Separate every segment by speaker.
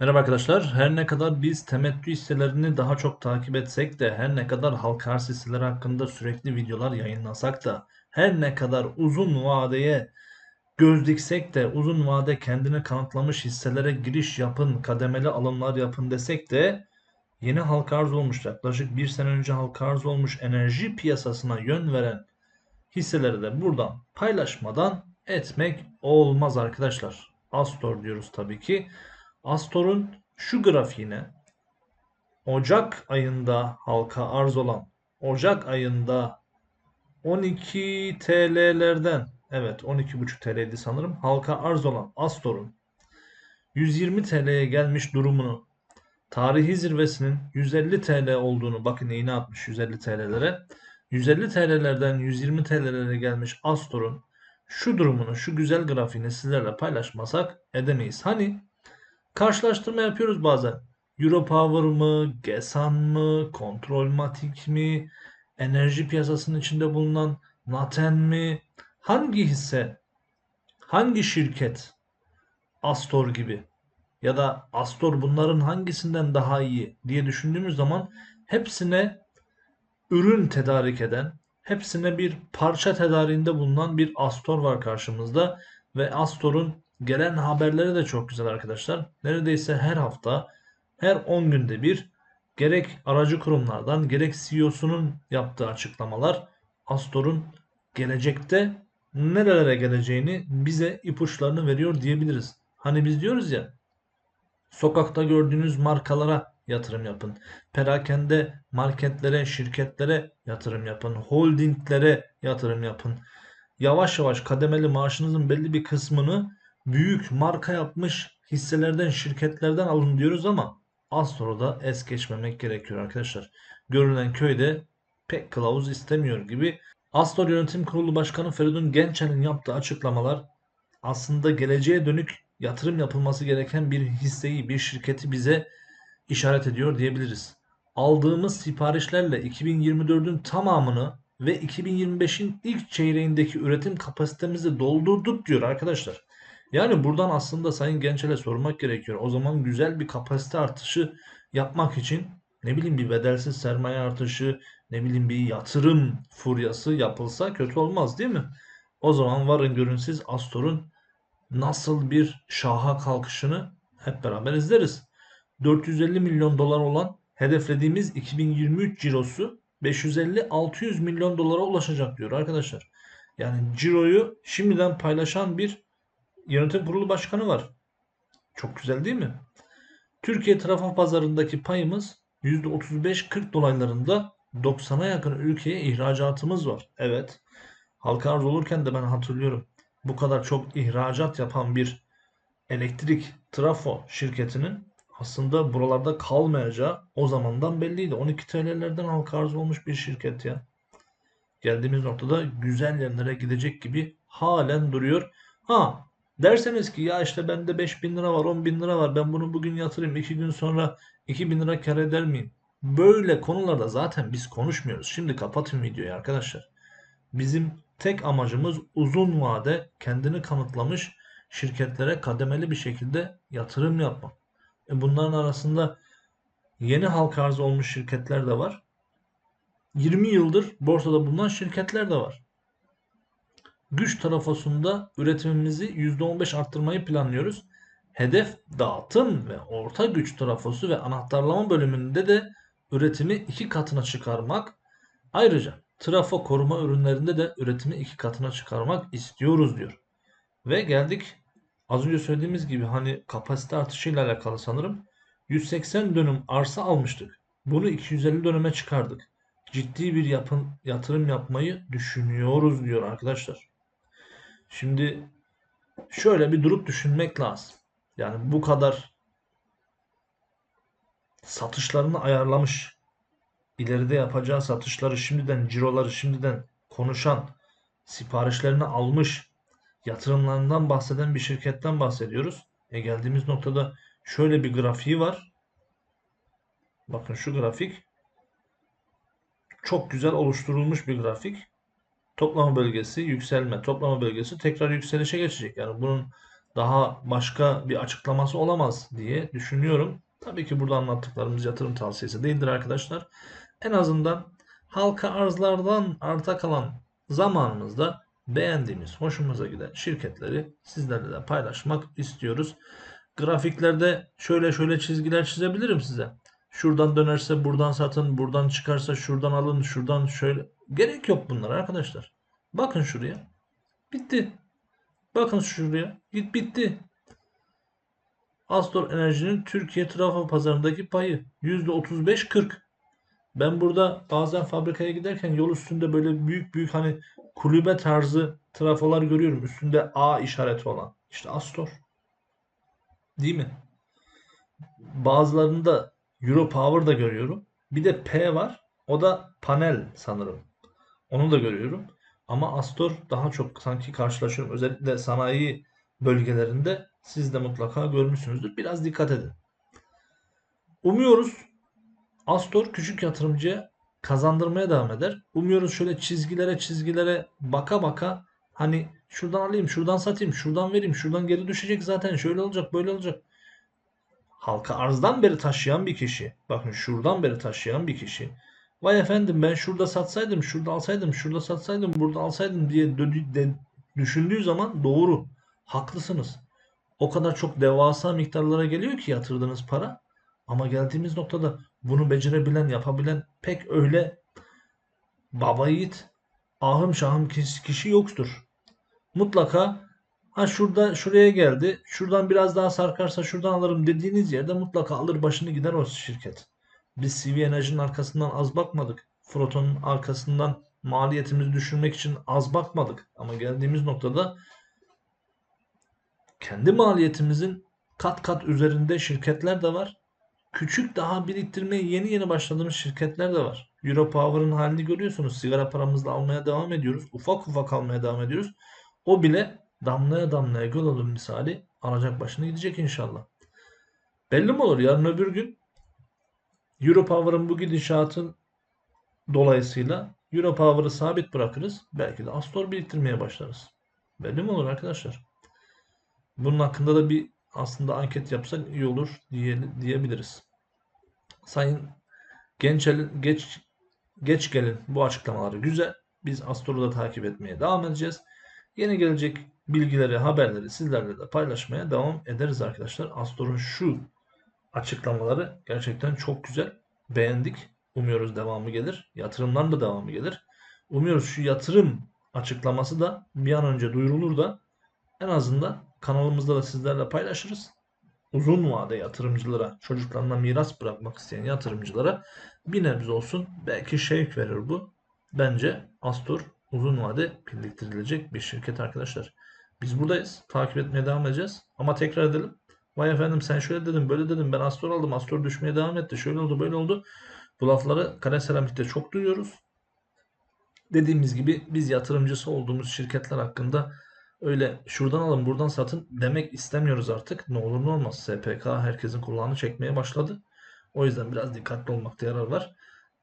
Speaker 1: Merhaba arkadaşlar. Her ne kadar biz temettü hisselerini daha çok takip etsek de, her ne kadar halka arz hisseleri hakkında sürekli videolar yayınlasak da, her ne kadar uzun vadeye göz diksek de, uzun vade kendini kanıtlamış hisselere giriş yapın, kademeli alımlar yapın desek de, yeni halka arz olmuş, yaklaşık bir sene önce halka arz olmuş enerji piyasasına yön veren hisseleri de buradan paylaşmadan etmek olmaz arkadaşlar. Astor diyoruz tabii ki. Astor'un şu grafiğine Ocak ayında halka arz olan Ocak ayında 12 TL'lerden evet 12,5 TL'ydi sanırım halka arz olan Astor'un 120 TL'ye gelmiş durumunu tarihi zirvesinin 150 TL olduğunu bakın iğne atmış 150 TL'lere 150 TL'lerden 120 TL'lere gelmiş Astor'un şu durumunu şu güzel grafiğini sizlerle paylaşmasak edemeyiz. Hani Karşılaştırma yapıyoruz bazen. Europower mı, Gesan mı, Kontrolmatik mi, enerji piyasasının içinde bulunan Naten mi, hangi hisse, hangi şirket Astor gibi ya da Astor bunların hangisinden daha iyi diye düşündüğümüz zaman hepsine ürün tedarik eden, hepsine bir parça tedariğinde bulunan bir Astor var karşımızda ve Astor'un Gelen haberleri de çok güzel arkadaşlar. Neredeyse her hafta, her 10 günde bir gerek aracı kurumlardan gerek CEO'sunun yaptığı açıklamalar Astor'un gelecekte nerelere geleceğini bize ipuçlarını veriyor diyebiliriz. Hani biz diyoruz ya sokakta gördüğünüz markalara yatırım yapın. Perakende marketlere, şirketlere yatırım yapın. Holdinglere yatırım yapın. Yavaş yavaş kademeli maaşınızın belli bir kısmını büyük marka yapmış hisselerden, şirketlerden alın diyoruz ama az sonra da es geçmemek gerekiyor arkadaşlar. Görünen köyde pek kılavuz istemiyor gibi. Astor Yönetim Kurulu Başkanı Feridun Gençel'in yaptığı açıklamalar aslında geleceğe dönük yatırım yapılması gereken bir hisseyi, bir şirketi bize işaret ediyor diyebiliriz. Aldığımız siparişlerle 2024'ün tamamını ve 2025'in ilk çeyreğindeki üretim kapasitemizi doldurduk diyor arkadaşlar. Yani buradan aslında Sayın Gençel'e sormak gerekiyor. O zaman güzel bir kapasite artışı yapmak için ne bileyim bir bedelsiz sermaye artışı, ne bileyim bir yatırım furyası yapılsa kötü olmaz değil mi? O zaman varın görün siz Astor'un nasıl bir şaha kalkışını hep beraber izleriz. 450 milyon dolar olan hedeflediğimiz 2023 cirosu 550-600 milyon dolara ulaşacak diyor arkadaşlar. Yani ciroyu şimdiden paylaşan bir yönetim kurulu başkanı var. Çok güzel değil mi? Türkiye trafo pazarındaki payımız %35-40 dolaylarında 90'a yakın ülkeye ihracatımız var. Evet. Halka arz olurken de ben hatırlıyorum. Bu kadar çok ihracat yapan bir elektrik trafo şirketinin aslında buralarda kalmayacağı o zamandan belliydi. 12 TL'lerden halka arz olmuş bir şirket ya. Geldiğimiz noktada güzel yerlere gidecek gibi halen duruyor. Ha Derseniz ki ya işte bende 5 bin lira var 10 bin lira var ben bunu bugün yatırayım 2 gün sonra 2 bin lira kar eder miyim? Böyle konularda zaten biz konuşmuyoruz. Şimdi kapatın videoyu arkadaşlar. Bizim tek amacımız uzun vade kendini kanıtlamış şirketlere kademeli bir şekilde yatırım yapmak. E bunların arasında yeni halka arz olmuş şirketler de var. 20 yıldır borsada bulunan şirketler de var güç trafosunda üretimimizi %15 arttırmayı planlıyoruz. Hedef dağıtım ve orta güç trafosu ve anahtarlama bölümünde de üretimi iki katına çıkarmak. Ayrıca trafo koruma ürünlerinde de üretimi iki katına çıkarmak istiyoruz diyor. Ve geldik az önce söylediğimiz gibi hani kapasite artışıyla alakalı sanırım 180 dönüm arsa almıştık. Bunu 250 dönüme çıkardık. Ciddi bir yapın, yatırım yapmayı düşünüyoruz diyor arkadaşlar. Şimdi şöyle bir durup düşünmek lazım. Yani bu kadar satışlarını ayarlamış, ileride yapacağı satışları şimdiden, ciroları şimdiden konuşan, siparişlerini almış, yatırımlarından bahseden bir şirketten bahsediyoruz. E geldiğimiz noktada şöyle bir grafiği var. Bakın şu grafik çok güzel oluşturulmuş bir grafik toplama bölgesi, yükselme, toplama bölgesi tekrar yükselişe geçecek. Yani bunun Daha başka bir açıklaması olamaz diye düşünüyorum. Tabii ki burada anlattıklarımız yatırım tavsiyesi değildir arkadaşlar. En azından halka arzlardan arta kalan zamanımızda beğendiğimiz, hoşumuza giden şirketleri sizlerle de paylaşmak istiyoruz. Grafiklerde şöyle şöyle çizgiler çizebilirim size. Şuradan dönerse buradan satın, buradan çıkarsa şuradan alın, şuradan şöyle. Gerek yok bunlar arkadaşlar. Bakın şuraya. Bitti. Bakın şuraya. Git bitti. Astor Enerji'nin Türkiye trafo pazarındaki payı %35-40. Ben burada bazen fabrikaya giderken yol üstünde böyle büyük büyük hani kulübe tarzı trafolar görüyorum. Üstünde A işareti olan. İşte Astor. Değil mi? Bazılarında Euro Power da görüyorum. Bir de P var. O da panel sanırım. Onu da görüyorum. Ama Astor daha çok sanki karşılaşıyorum. Özellikle sanayi bölgelerinde siz de mutlaka görmüşsünüzdür. Biraz dikkat edin. Umuyoruz Astor küçük yatırımcıya kazandırmaya devam eder. Umuyoruz şöyle çizgilere çizgilere baka baka hani şuradan alayım, şuradan satayım, şuradan vereyim, şuradan geri düşecek zaten şöyle olacak, böyle olacak. Halka arzdan beri taşıyan bir kişi. Bakın şuradan beri taşıyan bir kişi. Vay efendim ben şurada satsaydım, şurada alsaydım, şurada satsaydım, burada alsaydım diye düşündüğü zaman doğru. Haklısınız. O kadar çok devasa miktarlara geliyor ki yatırdığınız para. Ama geldiğimiz noktada bunu becerebilen, yapabilen pek öyle baba yiğit, ahım şahım kişi yoktur. Mutlaka ha şurada şuraya geldi, şuradan biraz daha sarkarsa şuradan alırım dediğiniz yerde mutlaka alır başını gider o şirket. Biz CV Enerji'nin arkasından az bakmadık. Froton'un arkasından maliyetimizi düşürmek için az bakmadık. Ama geldiğimiz noktada kendi maliyetimizin kat kat üzerinde şirketler de var. Küçük daha biriktirmeye yeni yeni başladığımız şirketler de var. Europower'ın halini görüyorsunuz. Sigara paramızla almaya devam ediyoruz. Ufak ufak almaya devam ediyoruz. O bile damlaya damlaya göl olur misali alacak başına gidecek inşallah. Belli mi olur yarın öbür gün Europower'ın bu gidişatın dolayısıyla Europower'ı sabit bırakırız. Belki de Astor biriktirmeye başlarız. Belli mi olur arkadaşlar? Bunun hakkında da bir aslında anket yapsak iyi olur diye, diyebiliriz. Sayın genç, geç, geç gelin bu açıklamaları güzel. Biz Astor'u da takip etmeye devam edeceğiz. Yeni gelecek bilgileri, haberleri sizlerle de paylaşmaya devam ederiz arkadaşlar. Astor'un şu açıklamaları gerçekten çok güzel. Beğendik. Umuyoruz devamı gelir. Yatırımların da devamı gelir. Umuyoruz şu yatırım açıklaması da bir an önce duyurulur da en azından kanalımızda da sizlerle paylaşırız. Uzun vade yatırımcılara, çocuklarına miras bırakmak isteyen yatırımcılara bir nebze olsun belki şevk verir bu. Bence Astor uzun vade birliktirilecek bir şirket arkadaşlar. Biz buradayız. Takip etmeye devam edeceğiz. Ama tekrar edelim. Vay efendim sen şöyle dedin böyle dedim ben Astor aldım. Astor düşmeye devam etti. Şöyle oldu böyle oldu. Bu lafları Kare Seramik'te çok duyuyoruz. Dediğimiz gibi biz yatırımcısı olduğumuz şirketler hakkında öyle şuradan alın buradan satın demek istemiyoruz artık. Ne olur ne olmaz. SPK herkesin kulağını çekmeye başladı. O yüzden biraz dikkatli olmakta yarar var.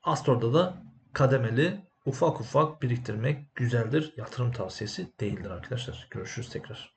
Speaker 1: Astor'da da kademeli ufak ufak biriktirmek güzeldir. Yatırım tavsiyesi değildir arkadaşlar. Görüşürüz tekrar.